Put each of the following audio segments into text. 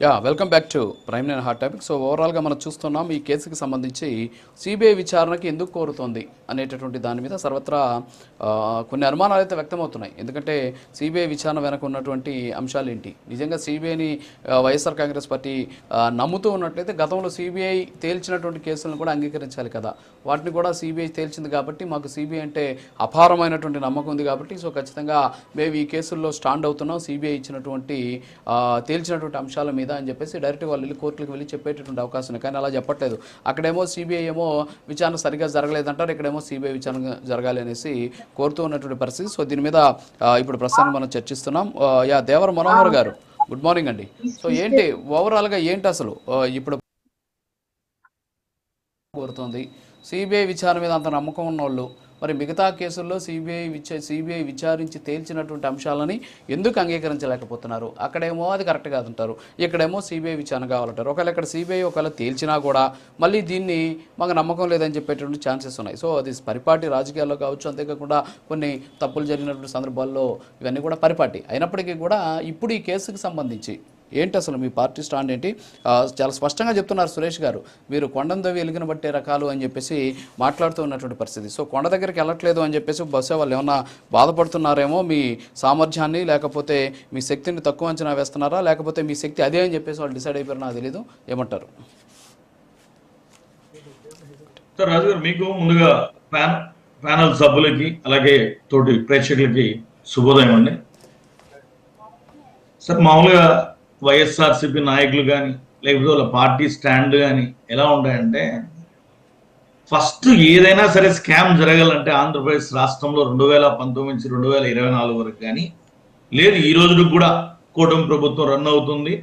Yeah welcome back to prime nine hot topic so ఓవరాల్గా మనం చూస్తున్నాం ఈ కేసుకి సంబంధించి సిబిఐ విచారణకి ఎందుకు కోరుతోంది అనేటటువంటి దాని మీద సర్వత్రా కొన్ని అనుమానాలు అయితే వ్యక్తమవుతున్నాయి. ఎందుకంటే సిబిఐ విచారణ వెనక ఉన్నటువంటి అంశాలు ఏంటి? నిజంగా సిబిఐని వైఎస్ఆర్ కాంగ్రెస్ పార్టీ నమ్ముతూ ఉన్నట్లయితే గతంలో సిబిఐ తేల్చినటువంటి కేసులను కూడా అంగీకరించాలి కదా. వాటిని కూడా సిబిఐ తేల్చింది కాబట్టి మాకు సిబిఐ అంటే అపారమైనటువంటి నమ్మకం ఉంది కాబట్టి సో ఖచ్చితంగా మేము ఈ కేసుల్లో స్టాండ్ అవుతున్నాం. సిబిఐ ఇచ్చినటువంటి తేల్చినటువంటి అంశాల మీద అని చెప్పేసి డైరెక్ట్ వాళ్ళు వెళ్ళి కోర్టులకు వెళ్ళి చెప్పేటటువంటి అవకాశం ఉంది. కానీ అలా చెప్పట్లేదు. అక్కడేమో సిబిఐ ఏమో విచారణ సరిగ్గా జరగలేదంటారు. ఇక్కడేమో సిబిఐ విచారణ జరగాలి అనేసి కోరుతూ ఉన్నటువంటి పరిస్థితి. సో దీని మీద ఇప్పుడు ప్రస్తుతానికి మనం చర్చిస్తున్నాం. యా దేవర మనోహర్ గారు గుడ్ మార్నింగ్ అండి. సో ఏంటి ఓవరాల్గా ఏంటి అసలు? ఇప్పుడు కోరుతోంది. సిబిఐ విచారణ మీద అంత నమ్మకం ఉన్నోళ్ళు మరి మిగతా కేసుల్లో సిబిఐ విచ సిబిఐ విచారించి తేల్చినటువంటి అంశాలని ఎందుకు అంగీకరించలేకపోతున్నారు? అక్కడేమో అది కరెక్ట్ కాదంటారు. ఇక్కడేమో సిబిఐ విచారణ కావాలంటారు. ఒకవేళ ఇక్కడ సిబిఐ ఒకవేళ తేల్చినా కూడా మళ్ళీ దీన్ని మాకు నమ్మకం లేదని చెప్పేటువంటి ఛాన్సెస్ ఉన్నాయి. సో అది పరిపాటి రాజకీయాల్లో కావచ్చు అంతేకాకుండా కొన్ని తప్పులు జరిగినటువంటి సందర్భాల్లో ఇవన్నీ కూడా పరిపాటి అయినప్పటికీ కూడా ఇప్పుడు ఈ కేసుకి సంబంధించి ఏంటి అసలు మీ పార్టీ స్టాండ్ ఏంటి? చాలా స్పష్టంగా చెప్తున్నారు సురేష్ గారు. మీరు కొండందవి వెలిగిన బట్టే రకాలు అని చెప్పేసి మాట్లాడుతూ ఉన్నటువంటి పరిస్థితి. సో కొండ దగ్గరికి వెళ్ళట్లేదు అని చెప్పేసి బహుశా వాళ్ళు ఏమన్నా బాధపడుతున్నారేమో మీ సామర్థ్యాన్ని లేకపోతే మీ శక్తిని తక్కువ అంచనా వేస్తున్నారా లేకపోతే మీ శక్తి అదే అని చెప్పేసి వాళ్ళు డిసైడ్ అయిపోయారు నాకు తెలీదు. ఏమంటారు? సార్ రాజు గారు మీకు ముందుగా ప్యాన్ ప్యానల్ సభ్యులకి అలాగే తోటి ప్రేక్షకులకి శుభోదయం అండి. సార్ మామూలుగా వైఎస్ఆర్సిపి నాయకులు కానీ లేకపోతే వాళ్ళ పార్టీ స్టాండ్ కానీ ఎలా ఉంటాయంటే ఫస్ట్ ఏదైనా సరే స్కామ్ జరగాలంటే ఆంధ్రప్రదేశ్ రాష్ట్రంలో రెండు వేల పంతొమ్మిది నుంచి రెండు వేల ఇరవై నాలుగు వరకు కానీ లేదు ఈ రోజు కూడా కూటమి ప్రభుత్వం రన్ అవుతుంది.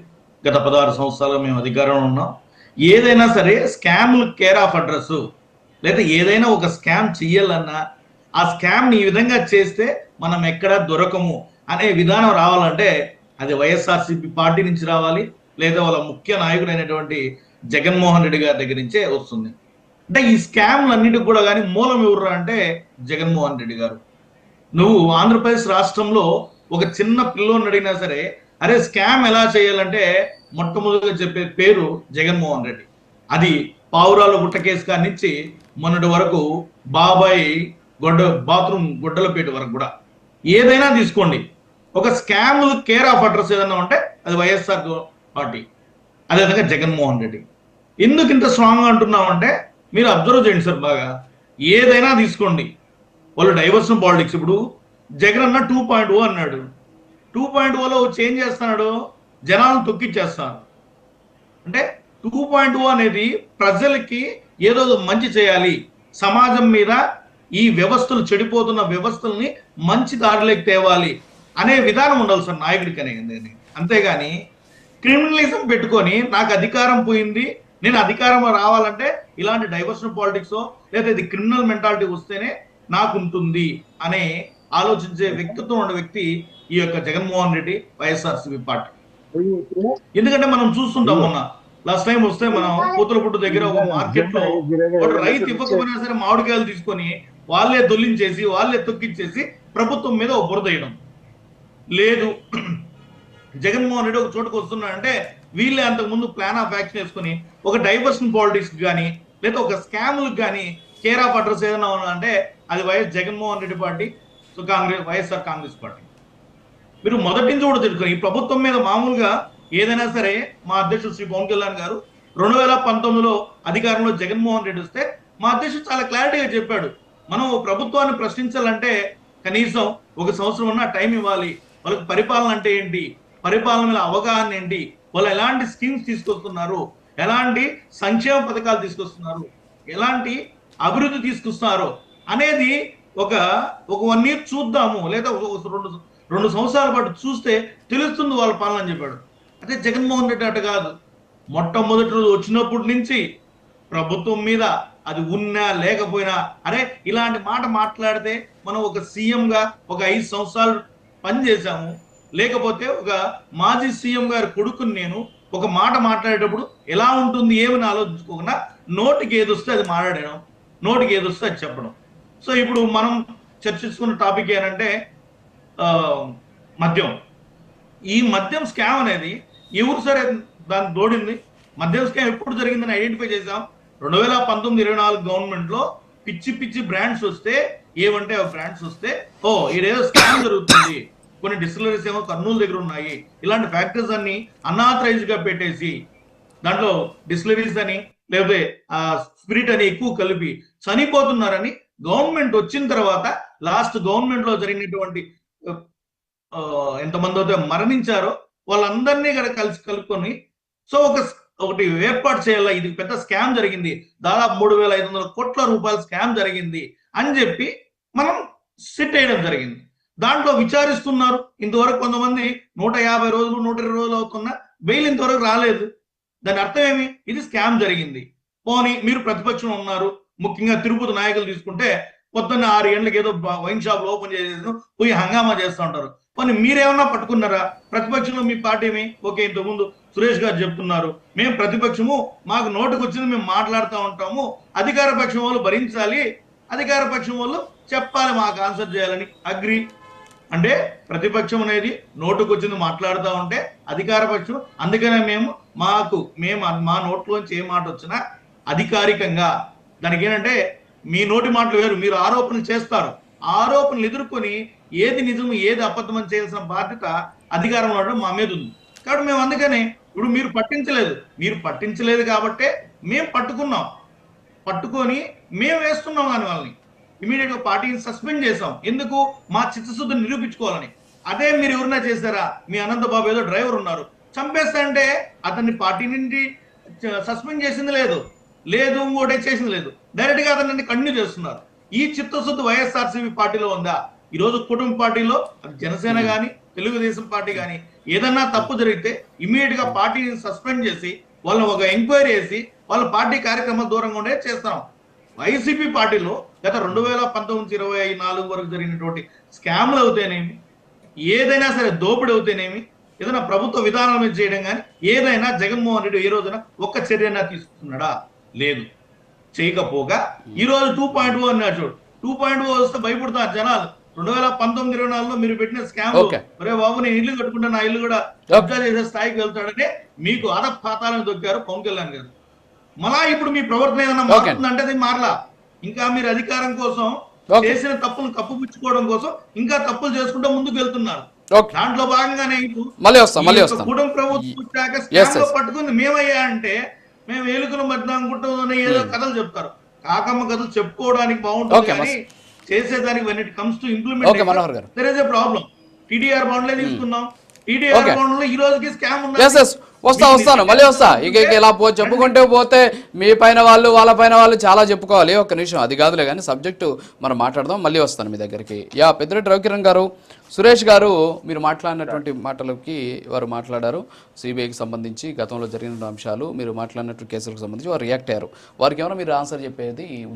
గత పదహారు సంవత్సరాలు మేము అధికారంలో ఉన్నాం. ఏదైనా సరే స్కామ్లు కేర్ ఆఫ్ అడ్రస్. లేదా ఏదైనా ఒక స్కామ్ చెయ్యాలన్నా ఆ స్కామ్ని ఈ విధంగా చేస్తే మనం ఎక్కడ దొరకము అనే విధానం రావాలంటే అది వైఎస్ఆర్సీపీ పార్టీ నుంచి రావాలి లేదా వాళ్ళ ముఖ్య నాయకుడైనటువంటి జగన్మోహన్ రెడ్డి గారి దగ్గర నుంచే వస్తుంది. అంటే ఈ స్కామ్లన్నిటికి కూడా కానీ మూలం ఎవరు అంటే జగన్మోహన్ రెడ్డి గారు. నువ్వు ఆంధ్రప్రదేశ్ రాష్ట్రంలో ఒక చిన్న పిల్లోని అడిగినా సరే అరే స్కామ్ ఎలా చేయాలంటే మొట్టమొదటిగా చెప్పే పేరు జగన్మోహన్ రెడ్డి. అది పావురాల గుట్ట కేసు కాడి నుంచి మొన్నటి వరకు బాబాయ్ గొడ్డ బాత్రూమ్ గుడ్డలపేట వరకు కూడా. ఏదైనా తీసుకోండి. ఒక స్కామ్ కేర్ ఆఫ్ అడ్రస్ ఏదైనా ఉంటే అది వైఎస్ఆర్ పార్టీ. అదేవిధంగా జగన్మోహన్ రెడ్డి. ఎందుకు ఇంత స్ట్రాంగ్ అంటున్నామంటే మీరు అబ్జర్వ్ చేయండి సార్ బాగా. ఏదైనా తీసుకోండి. వాళ్ళు డైవర్షన్ పాలిటిక్స్ ఇప్పుడు. జగన్ అన్న టూ పాయింట్ ఓ అన్నాడు. టూ పాయింట్ ఓలో చేంజ్ చేస్తున్నాడు. జనాలను తొక్కిచ్చేస్తాను. అంటే టూ పాయింట్ ఓ అనేది ప్రజలకి ఏదో మంచి చేయాలి. సమాజం మీద ఈ వ్యవస్థలు చెడిపోతున్న వ్యవస్థల్ని మంచి దారిలోకి తేవాలి. అనే విధానం ఉండాలి సార్ నాయకుడికి అనేది. అంతేగాని క్రిమినలిజం పెట్టుకొని నాకు అధికారం పోయింది నేను అధికారం రావాలంటే ఇలాంటి డైవర్షన్ పాలిటిక్స్ లేదా ఇది క్రిమినల్ మెంటాలిటీ వస్తేనే నాకు ఉంటుంది అనే ఆలోచించే వ్యక్తిత్వం ఉన్న వ్యక్తి ఈ యొక్క జగన్మోహన్ రెడ్డి వైఎస్ఆర్సీపీ పార్టీ. ఎందుకంటే మనం చూస్తుంటాం మొన్న లాస్ట్ టైం వస్తే మనం పూతలపుట్టు దగ్గర ఒక మార్కెట్లో ఒక రైతు ఇవ్వకపోయినా సరే మామిడికాయలు తీసుకొని వాళ్ళే దొల్లించేసి వాళ్ళే తొక్కించేసి ప్రభుత్వం మీద ఒక బురద వేయడం. లేదు. జగన్మోహన్ రెడ్డి ఒక చోటుకు వస్తున్నాడంటే వీళ్ళే అంతకుముందు ప్లాన్ ఆఫ్ యాక్షన్ వేసుకుని ఒక డైవర్షన్ పాలిటిక్స్ కానీ లేదా ఒక స్కాములకు కానీ కేర్ ఆఫ్ అడ్రస్ ఏదైనా అంటే అది YS Jaganmohan Reddy party so Congress YSR Congress party. మీరు మొదటి నుంచి కూడా తెలుసుకొని ఈ ప్రభుత్వం మీద మామూలుగా ఏదైనా సరే మా అధ్యక్షుడు శ్రీ పవన్ కళ్యాణ్ గారు రెండు వేల పంతొమ్మిదిలో అధికారంలో జగన్మోహన్ రెడ్డి వస్తే మా అధ్యక్షుడు చాలా క్లారిటీగా చెప్పాడు. మనం ప్రభుత్వాన్ని ప్రశ్నించాలంటే కనీసం ఒక సంవత్సరం ఉన్న టైం ఇవ్వాలి. వాళ్ళకి పరిపాలన అంటే ఏంటి? పరిపాలన మీద అవగాహన ఏంటి? వాళ్ళు ఎలాంటి స్కీమ్స్ తీసుకొస్తున్నారు? ఎలాంటి సంక్షేమ పథకాలు తీసుకొస్తున్నారు? ఎలాంటి అభివృద్ధి తీసుకొస్తున్నారు? అనేది ఒక ఒక వన్ ఇయర్ చూద్దాము. లేదా రెండు రెండు సంవత్సరాల పాటు చూస్తే తెలుస్తుంది వాళ్ళ పాలన అని చెప్పాడు. అదే జగన్మోహన్ రెడ్డి అట కాదు. మొట్టమొదటి రోజు వచ్చినప్పటి నుంచి ప్రభుత్వం మీద అది ఉన్నా లేకపోయినా అరే ఇలాంటి మాట మాట్లాడితే మనం ఒక సీఎంగా ఒక ఐదు సంవత్సరాలు పనిచేశాము లేకపోతే ఒక మాజీ సీఎం గారి కొడుకుని నేను ఒక మాట మాట్లాడేటప్పుడు ఎలా ఉంటుంది ఏమని ఆలోచించుకోకుండా నోటికి ఏదొస్తే అది మాట్లాడడం నోటికి ఏదొస్తే అది చెప్పడం. సో ఇప్పుడు మనం చర్చించుకున్న టాపిక్ ఏంటంటే మద్యం. ఈ మద్యం స్కామ్ అనేది ఎవరు సరే దాన్ని తోడింది మద్యం స్కామ్ ఎప్పుడు జరిగిందని ఐడెంటిఫై చేశాం. రెండు వేల పంతొమ్మిది ఇరవై నాలుగు గవర్నమెంట్లో పిచ్చి పిచ్చి బ్రాండ్స్ వస్తే ఏమంటే ఆ బ్రాండ్స్ వస్తే ఓ ఈడేదో స్కామ్ జరుగుతుంది. కొన్ని డిస్టిలరీస్ ఏమో కర్నూలు దగ్గర ఉన్నాయి. ఇలాంటి ఫ్యాక్టరీస్ అన్ని అన్ఆథరైజ్గా పెట్టేసి దాంట్లో డిస్టిలరీస్ అని లేకపోతే ఆ స్పిరిట్ అని ఎక్కువ కలిపి చనిపోతున్నారని గవర్నమెంట్ వచ్చిన తర్వాత లాస్ట్ గవర్నమెంట్లో జరిగినటువంటి ఎంతమంది అయితే మరణించారో వాళ్ళందరినీ కూడా కలిసి కలుపుకొని సో ఒక ఒకటి ఏర్పాటు చేయాల? ఇది పెద్ద స్కామ్ జరిగింది. దాదాపు మూడు వేల ఐదు వందల కోట్ల రూపాయల స్కామ్ జరిగింది అని చెప్పి మనం సెట్ వేయడం జరిగింది. దాంట్లో విచారిస్తున్నారు. ఇంతవరకు కొంతమంది నూట యాభై రోజులు నూట ఇరవై రోజులు అవుతున్నా బెయిల్ ఇంతవరకు రాలేదు. దాని అర్థం ఏమి? ఇది స్కామ్ జరిగింది. పోనీ మీరు ప్రతిపక్షం ఉన్నారు. ముఖ్యంగా తిరుపతి నాయకులు తీసుకుంటే పొద్దున్న ఆరు గంటలకు ఏదో వైన్ షాప్ ఓపెన్ చేసేసి పోయి హంగామా చేస్తూ ఉంటారు. పోనీ మీరేమన్నా పట్టుకున్నారా? ప్రతిపక్షంలో మీ పార్టీ ఏమి? ఓకే ఇంతకుముందు సురేష్ గారు చెప్తున్నారు. మేము ప్రతిపక్షము మాకు నోటుకు వచ్చింది మేము మాట్లాడుతూ ఉంటాము. అధికార పక్షం వాళ్ళు భరించాలి. అధికార పక్షం వాళ్ళు చెప్పాలి మాకు ఆన్సర్ చేయాలని. అగ్రి. అంటే ప్రతిపక్షం అనేది నోటుకు వచ్చింది మాట్లాడుతూ ఉంటే అధికార పక్షం. అందుకనే మేము మాకు మేము మా నోట్లోంచి ఏ మాట వచ్చినా అధికారికంగా. దానికి ఏంటంటే మీ నోటి మాటలు వేరు మీరు ఆరోపణలు చేస్తారు. ఆరోపణలు ఎదుర్కొని ఏది నిజం ఏది అబద్ధమని చేయాల్సిన బాధ్యత అధికారం ఉండడం మా మీద ఉంది. కాబట్టి మేము అందుకనే ఇప్పుడు మీరు పట్టించలేదు. మీరు పట్టించలేదు కాబట్టే మేము పట్టుకున్నాం. పట్టుకొని మేము వేస్తున్నాం కానీ వాళ్ళని. ఇమీడియట్గా పార్టీని సస్పెండ్ చేసాం ఎందుకు? మా చిత్తశుద్ధిని నిరూపించుకోవాలని. అదే మీరు ఎవరైనా చేశారా? మీ అనంతబాబు ఏదో డ్రైవర్ ఉన్నారు. చంపేస్తా అంటే అతన్ని పార్టీ నుండి సస్పెండ్ చేసింది లేదు. లేదు ఇంకోటి చేసింది లేదు. డైరెక్ట్గా అతన్ని కంటిన్యూ చేస్తున్నారు. ఈ చిత్తశుద్ధి వైఎస్ఆర్సీపీ పార్టీలో ఉందా? ఈ రోజు కుటుంబ పార్టీలో జనసేన గాని తెలుగుదేశం పార్టీ గాని ఏదన్నా తప్పు జరిగితే ఇమీడియట్గా పార్టీని సస్పెండ్ చేసి వాళ్ళని ఒక ఎంక్వైరీ చేసి వాళ్ళ పార్టీ కార్యక్రమాలు దూరంగా ఉండే చేస్తాం. వైసీపీ పార్టీలో గత రెండు వేల పంతొమ్మిది ఇరవై నాలుగు వరకు జరిగినటువంటి స్కామ్లు అవుతేనేమి ఏదైనా సరే దోపిడీ అవుతేనేమి ఏదైనా ప్రభుత్వ విధానాల మీద చేయడం కానీ ఏదైనా జగన్మోహన్ రెడ్డి ఏ రోజున ఒక్క చర్యనా తీసుకున్నాడా? లేదు. చేయకపోగా ఈ రోజు టూ పాయింట్ ఓ అన్నాడు చూడు. టూ పాయింట్ ఓ వస్తే భయపడతారు జనాలు. రెండు వేల పంతొమ్మిది ఇరవై నాలుగులో మీరు పెట్టిన స్కామ్. ఒరే బాబు నేను ఇల్లు కట్టుకుంటే నా ఇల్లు కూడా కబ్జా చేసే స్థాయికి వెళ్తాడంటే మీకు అద పాతాలను దొక్కారు పవన్ కళ్యాణ్ గారు. మళ్ళా ఇప్పుడు మీ ప్రవర్తన ఏదైనా Okay. మారుతుందంటే అది మారలా. ఇంకా మీరు అధికారం కోసం. చేసిన తప్పులను కప్పుపుచ్చుకోవడం కోసం ఇంకా తప్పులు చేసుకుంటూ ముందుకు వెళ్తున్నారు. దాంట్లో భాగంగానే ఇప్పుడు కూటమి ప్రభుత్వం వచ్చాక. పట్టుకుంది. మేమయ్యా అంటే మేము ఏలుకులు మధ్య అనుకుంటామని ఏదో కథలు చెప్తారు. కాకమ్మ కథలు చెప్పుకోవడానికి బాగుంటుంది కానీ చేసేదానికి to Okay, implementation మనోహర్ గారు. there is a problem. TDR బాండ్లే తీసుకున్నాం టీడీఆర్. బాండ్లో ఈ రోజుకి స్కామ్ ఎస్ వస్తా వస్తాను మళ్ళీ వస్తా. ఇక ఇక ఇలా పో చెప్పుకుంటే పోతే మీ పైన వాళ్ళు వాళ్ళ పైన వాళ్ళు చాలా చెప్పుకోవాలి. ఒక్క నిమిషం అది కాదులే కానీ సబ్జెక్టు మనం మాట్లాడదాం మళ్ళీ వస్తాను మీ దగ్గరికి. యా పెద్దిరెడ్డి రవికిరణ్ గారు సురేష్ గారు మీరు మాట్లాడినటువంటి మాటలకి వారు మాట్లాడారు. సిబిఐకి సంబంధించి గతంలో జరిగిన అంశాలు మీరు మాట్లాడినటువంటి కేసులకు సంబంధించి వారు రియాక్ట్ అయ్యారు. వారికి ఏమైనా మీరు ఆన్సర్ చెప్పేది ఉందా?